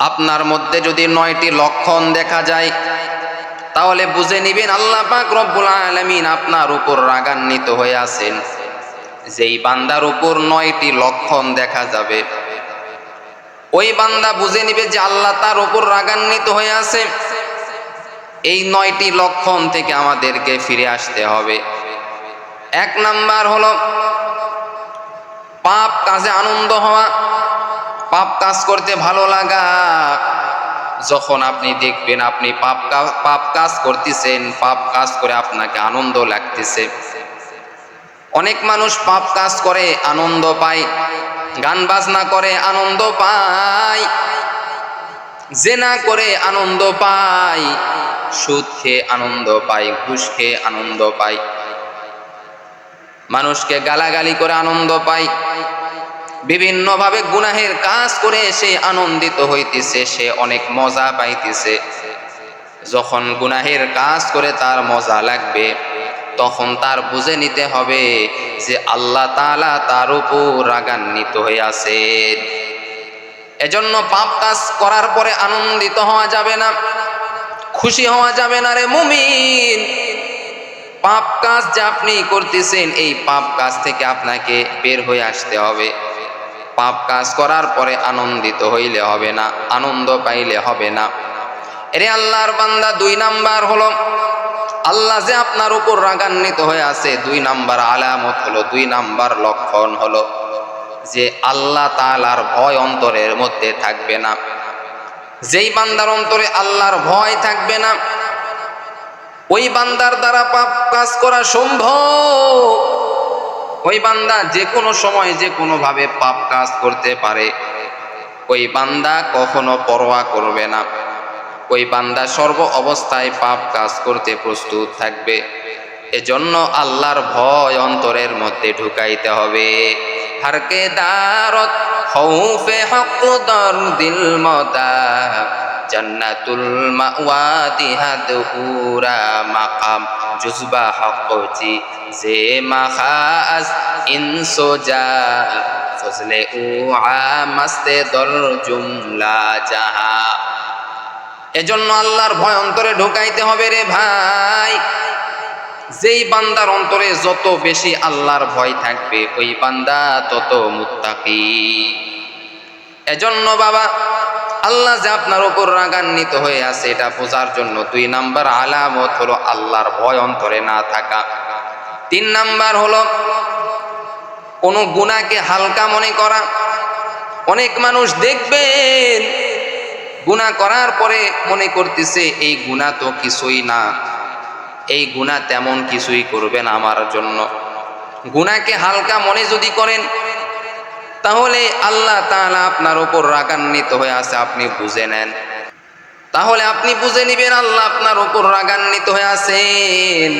আপনার মধ্যে যদি নয়টি লক্ষণ দেখা যায়, তাহলে বুঝে নিবেন আল্লাহ পাক রব্বুল আলামিন আপনার উপর রাগান্বিত হয়ে আছেন। যেই বান্দার উপর নয়টি লক্ষণ দেখা যাবে, ওই বান্দা বুঝে নিবে যে আল্লাহ তার উপর রাগান্বিত হয়ে আছে। এই নয়টি লক্ষণ থেকে আমাদেরকে ফিরে আসতে হবে। এক নাম্বার হলো, পাপ কাজে আনন্দ হওয়া। পাপ কাজ করতে ভালো লাগা। যখন আপনি দেখবেন আপনি পাপ পাপ কাজ করতেছেন, পাপ কাজ করে আপনাকে আনন্দ লাগতেছে। অনেক মানুষ পাপ কাজ করে, আনন্দ পায়, গান বাজনা করে, আনন্দ পায়, জেনা করে, আনন্দ পায়, সুদ খেয়ে আনন্দ পায়, ঘুষ খেয়ে আনন্দ পায়। মানুষকে গালাগালি করে আনন্দ পায়। বিভিন্নভাবে গুনাহের কাজ করে সে আনন্দিত হইতেছে, সে অনেক মজা পাইতেছে। যখন গুনাহের কাজ করে তার মজা লাগবে, তখন তার বুঝে নিতে হবে যে আল্লাহ তাআলা তার উপর রাগান্বিত হয়ে এজন্য পাপ কাজ করার পরে আনন্দিত হওয়া যাবে না, খুশি হওয়া যাবে না রে মুমিন। পাপ কাজ যে আপনি করতেছেন, এই পাপ কাজ থেকে আপনাকে বের হয়ে আসতে হবে। পাপ কাজ করার পরে আনন্দিত হইলে হবে না, আনন্দ পাইলে হবে না। এরে আল্লাহর বান্দা দুই নাম্বার হলো, আল্লাহ যে আপনার উপর রাগান্বিত হয়ে আছে, দুই নাম্বার আলামত হলো, দুই নাম্বার লক্ষণ হলো যে আল্লাহ তাআলার ভয় অন্তরের মধ্যে থাকবে না। যেই বান্দার অন্তরে আল্লাহর ভয় থাকবে না, ওই বান্দার দ্বারা পাপ কাজ করা সম্ভব। ওই বান্দা যে কোনো সময় যে কোনো ভাবে পাপ কাজ করতে পারে। ওই বান্দা কখনো পরোয়া করবে না। ওই বান্দা সর্ব অবস্থায় পাপ কাজ করতে প্রস্তুত থাকবে। এজন্য আল্লাহর ভয় অন্তরের মধ্যে ঢুকাইতে হবে। হারকে দারত খৌফে হক দর দিল মতা জান্নাতুল মাওয়াতি হাদুরা মাকাম। জুজবা হকজি যে মাখাস ইনসোজা ফজলে উ আমাস্তে দর জুমলা জাহা। এজন্য আল্লাহর ভয় অন্তরে ঢুকাইতে হবে রে ভাই। যেই বান্দার অন্তরে যত বেশি আল্লাহর ভয় থাকবে, ওই বান্দা তত মুত্তাকি। এজন্য বাবা আল্লাহ যে আপনার উপর রাগান্বিত হয়ে আছে, এটা বোঝার জন্য দুই নাম্বার আলামত হলো আল্লাহর ভয় অন্তরে না থাকা। তিন নাম্বার হলো কোনো গুণাকে হালকা মনে করা। অনেক মানুষ দেখবেন গুণা করার পরে মনে করতেছে, এই গুণা তো কিছুই না। এই গুণা তেমন কিছুই করবেন আমার জন্য। গুণাকে হালকা মনে যদি করেন তাহলে আল্লাহ তাআলা আপনার উপর রাগান্বিত হয়ে আছে, আপনি বুঝে নেন। তাহলে আপনি বুঝে নিবেন, আল্লাহ আপনার উপর রাগান্বিত হয়ে আছেন।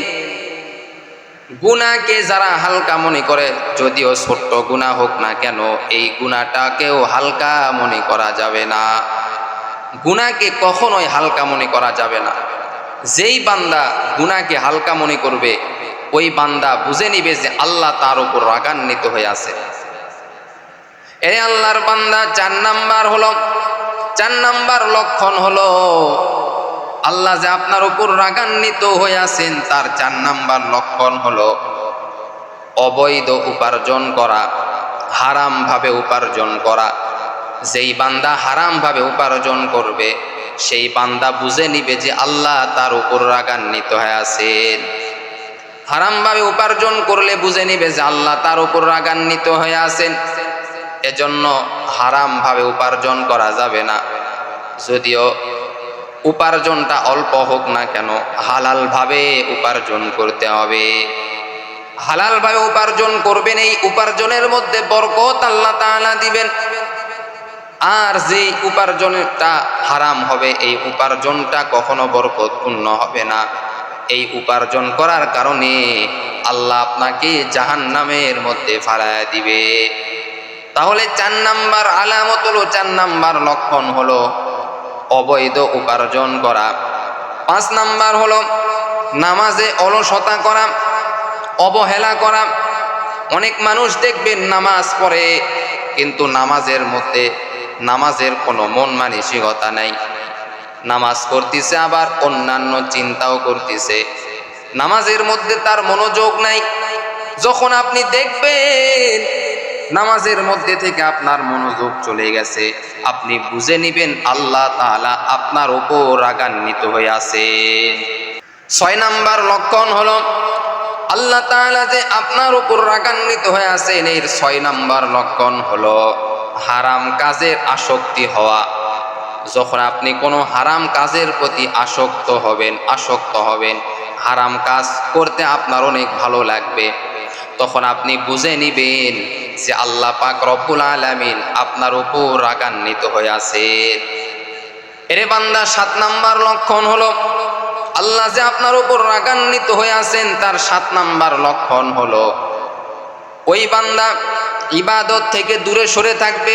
গুনাকে যারা হালকা মনে করে, যদিও ছোট্ট গুণা হোক না কেন, এই গুণাটাকেও হালকা মনে করা যাবে না। গুনাকে কখনোই হালকা মনে করা যাবে না। যেই বান্দা গুনাকে হালকা মনে করবে, ওই বান্দা বুঝে নিবে যে আল্লাহ তার উপর রাগান্বিত হয়ে আছে। এ আল্লাহর বান্দা চার নাম্বার হলো, চার নাম্বার লক্ষণ হলো, আল্লাহ যে আপনার উপর রাগান্বিত হয়ে আছেন, তার চার নাম্বার লক্ষণ হলো অবৈধ উপার্জন করা হারাম ভাবে উপার্জন করা। যেই বান্দা হারাম ভাবে উপার্জন করবে, সেই বান্দা বুঝে নিবে যে আল্লাহ তার উপর রাগান্বিত হয়ে আছেন। হারামভাবে উপার্জন করলে বুঝে নিবে যে আল্লাহ তার উপর রাগান্বিত হয়ে আছেন। এজন্য হারামভাবে উপার্জন করা যাবে না। যদিও উপার্জনটা অল্প হোক না কেন, হালালভাবে উপার্জন করতে হবে। হালালভাবে উপার্জন করবেন, এই উপার্জনের মধ্যে বরকত আল্লাহ তাআলা দিবেন। আর যে উপার্জনটা হারাম হবে, এই উপার্জনটা কখনো বরকতপূর্ণ হবে না। এই উপার্জন করার কারণে আল্লাহ আপনাকে জাহান নামের মধ্যে ফালায় দিবে। তাহলে চার নাম্বার আলামত হলো চার নাম্বার লক্ষণ হলো অবৈধ উপার্জন করা। পাঁচ নাম্বার হলো নামাজে অলসতা করা, অবহেলা করা। অনেক মানুষ দেখবেন নামাজ পড়ে, কিন্তু নামাজের মধ্যে, নামাজের কোনো মন মানসিকতা নাই। নামাজ করতেছে আবার অন্যান্য চিন্তাও করতেছে। নামাজের মধ্যে তার মনোযোগ নাই। যখন আপনি দেখবেন নামাজের মধ্যে থেকে আপনার মনোযোগ চলে গেছে। আপনি বুঝে নিবেন, আল্লাহ তাআলা আপনার উপর রাগান্বিত হয়ে আছেন ছয় নাম্বার লক্ষণ হলো, আল্লাহ তাআলা যে আপনার উপর রাগান্বিত হয়ে আছেন এর ছয় নাম্বার লক্ষণ হলো হারাম কাজের আসক্তি হওয়া। যখন আপনি কোনো হারাম কাজের প্রতি আসক্ত হবেন আসক্ত হবেন, হারাম কাজ করতে আপনার অনেক ভালো লাগবে। তখন আপনি বুঝে নিবেন যে আল্লাহ পাক রব্বুল আলামিন আপনার উপর রাগান্বিত হয়ে আছেন এরে বান্দা, সাত নাম্বার লক্ষণ হলো, আল্লাহ যে আপনার উপর রাগান্বিত হয়ে আছেন, তার সাত নাম্বার লক্ষণ হলো, ওই বান্দা ইবাদত থেকে দূরে সরে থাকবে,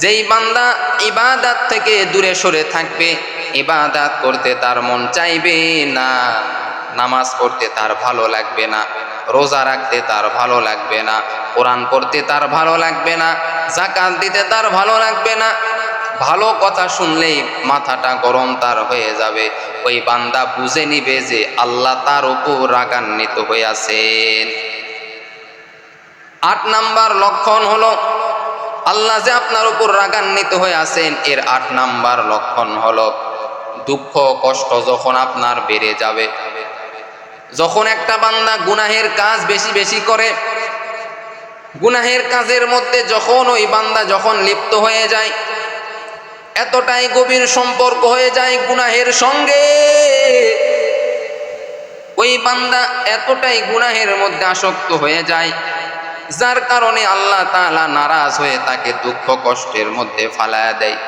যেই বান্দা ইবাদাত থেকে দূরে সরে থাকবে, ইবাদাত করতে তার মন চাইবে না। নামাজ পড়তে তার ভালো লাগবে না, রোজা রাখতে তার ভালো লাগবে না, কোরআন পড়তে তার ভালো লাগবে না জাকাত দিতে তার ভালো লাগবে না। ভালো কথা শুনলেই মাথাটা গরম তার হয়ে যাবে। ওই বান্দা বুঝে নিবে যে আল্লাহ তার উপর রাগান্বিত হয়ে আছেন। আট নাম্বার লক্ষণ হলো, আল্লাহ যে আপনার উপর রাগান্বিত হয়ে আছেন, এর আট নাম্বার লক্ষণ হলো, দুঃখ কষ্ট যখন আপনার বেড়ে যাবে যখন একটা বান্দা গুনাহের কাজ বেশি বেশি করে, গুনাহের কাজের মধ্যে যখন ওই বান্দা যখন লিপ্ত হয়ে যায়, এতটাই গভীর সম্পর্ক হয়ে যায় গুনাহের সঙ্গে, ওই বান্দা এতটাই গুনাহের মধ্যে আসক্ত হয়ে যায়, যার কারণে আল্লাহ তাআলা নারাজ হয়ে তাকে দুঃখ কষ্টের মধ্যে ফালায়া দেয়।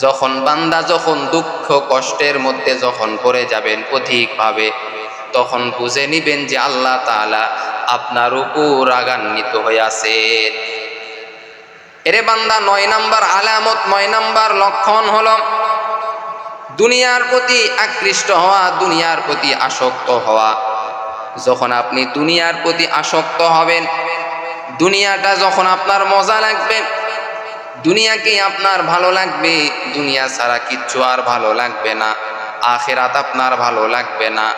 যখন বান্দা যখন দুঃখ কষ্টের মধ্যে যখন পড়ে যাবেন অধিকভাবে তখন বুঝে নিবেন যে আল্লাহ তাআলা আপনার উপর রাগান্বিত হয়ে আছেন। এরে বান্দা, নয় নাম্বার আলামত, নয় নাম্বার লক্ষণ হলো দুনিয়ার প্রতি আকৃষ্ট হওয়া, দুনিয়ার প্রতি আসক্ত হওয়া। যখন আপনি দুনিয়ার প্রতি আসক্ত হবেন, দুনিয়াটা যখন আপনার মজা লাগবে, দুনিয়াকে আপনার ভালো লাগবে, দুনিয়া ছাড়া কিচ্ছু আর ভালো লাগবে না, আখেরাত আপনার ভালো লাগবে না।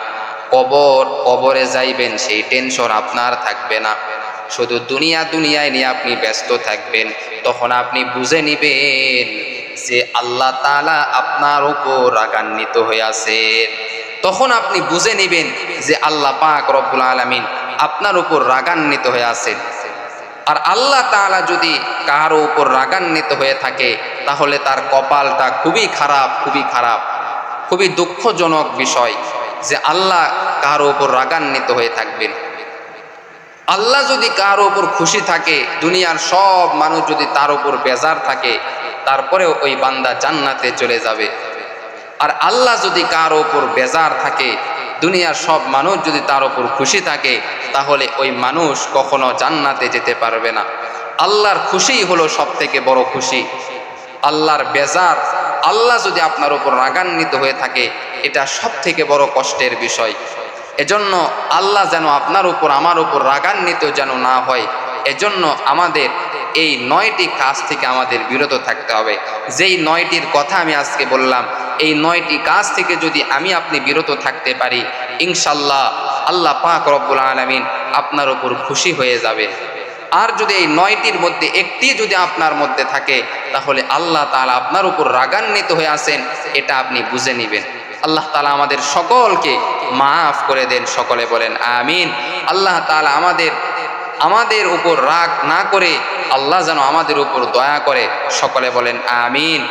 কবর, কবরে যাইবেন, সেই টেনশন আপনার থাকবে না। শুধু দুনিয়া দুনিয়ায় নিয়ে আপনি ব্যস্ত থাকবেন। তখন আপনি বুঝে নিবেন যে আল্লাহ তাআলা আপনার উপর রাগান্বিত হয়ে আছেন তখন আপনি বুঝে নিবেন যে আল্লাহ পাক রব্বুল আলামিন আপনার উপর রাগান্বিত হয়ে আছেন। আর আল্লাহ তাআলা যদি কারও উপর রাগান্বিত হয়ে থাকে, তাহলে তার কপালটা খুবই খারাপ খুবই খারাপ, খুবই দুঃখজনক বিষয়। যে আল্লাহ কারও উপর রাগান্বিত হয়ে থাকবেন। আল্লাহ যদি কারও উপর খুশি থাকে, দুনিয়ার সব মানুষ যদি তার উপর বেজার থাকে, তারপরেও ওই বান্দা জান্নাতে চলে যাবে। আর আল্লাহ যদি কারও উপর বেজার থাকে, দুনিয়ার সব মানুষ যদি তার উপর খুশি থাকে, তাহলে ওই মানুষ কখনো জান্নাতে যেতে পারবে না। আল্লাহর খুশিই হলো সব থেকে বড় খুশি। আল্লাহর বেজার আল্লাহ যদি আপনার উপর রাগান্বিত হয়ে থাকে, এটা সব থেকে বড় কষ্টের বিষয়। এজন্য আল্লাহ যেন আপনার উপর, আমার উপর রাগান্বিত যেন না হয়, এজন্য আমাদের এই নয়টি কাজ থেকে আমাদের বিরত থাকতে হবে। যেই নয়টির কথা আমি আজকে বললাম, এই নয়টি কাজ থেকে যদি আমি আপনি বিরত থাকতে পারি ইনশাল্লাহ আল্লাহ পাক রব্বুল আলমিন আপনার উপর খুশি হয়ে যাবে আর যদি এই নয়টির মধ্যে একটি যদি আপনার মধ্যে থাকে, তাহলে আল্লাহ তালা আপনার উপর রাগান্বিত হয়ে আসেন এটা আপনি বুঝে নেবেন। আল্লাহ তালা আমাদের সকলকে মাফ করে দেন, সকলে বলেন আমিন। আল্লাহ তালা আমাদের আমাদের উপর রাগ না করে আল্লাহ যেন আমাদের উপর দয়া করে, সকলে বলেন আমিন।